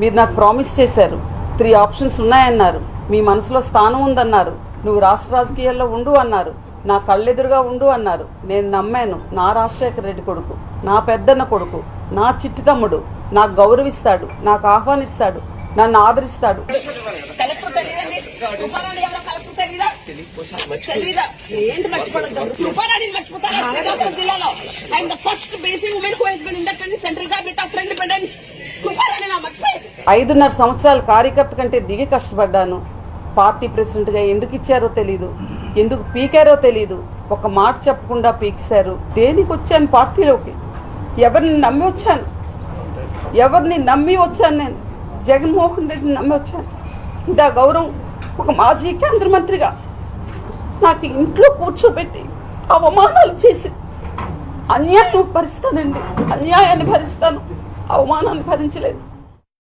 మీరు నాకు ప్రామిస్ చేశారు. త్రీ ఆప్షన్స్ ఉన్నాయన్నారు. మీ మనసులో స్థానం ఉందన్నారు. నువ్వు రాష్ట్ర రాజకీయాల్లో ఉండు అన్నారు. నా కళ్ళెదురుగా ఉండు అన్నారు. నేను నమ్మాను. నా రాజశేఖర రెడ్డి కొడుకు నా పెద్దన్న కొడుకు నా చిట్టి తమ్ముడు నాకు గౌరవిస్తాడు నాకు ఆహ్వానిస్తాడు నన్ను ఆదరిస్తాడు. ఏంటి జిల్లాలో. First basic women who has been inducted central ఐదున్నర సంవత్సరాల కార్యకర్త కంటే దిగి కష్టపడ్డాను. పార్టీ ప్రెసిడెంట్గా ఎందుకు ఇచ్చారో తెలీదు. ఎందుకు పీకారో తెలీదు. ఒక మాట చెప్పకుండా పీకిశారు. దేనికి వచ్చాను పార్టీలోకి? ఎవరిని నమ్మి వచ్చాను? ఎవరిని నమ్మి వచ్చాను నేను? జగన్మోహన్ రెడ్డిని నమ్మి వచ్చాను. ఇంత గౌరవం ఒక మాజీ కేంద్ర మంత్రిగా నాకు ఇంట్లో కూర్చోబెట్టి అవమానాలు చేసి అన్యాయం భరిస్తానండి. అన్యాయాన్ని భరిస్తాను. అవమానాన్ని భరించలేదు.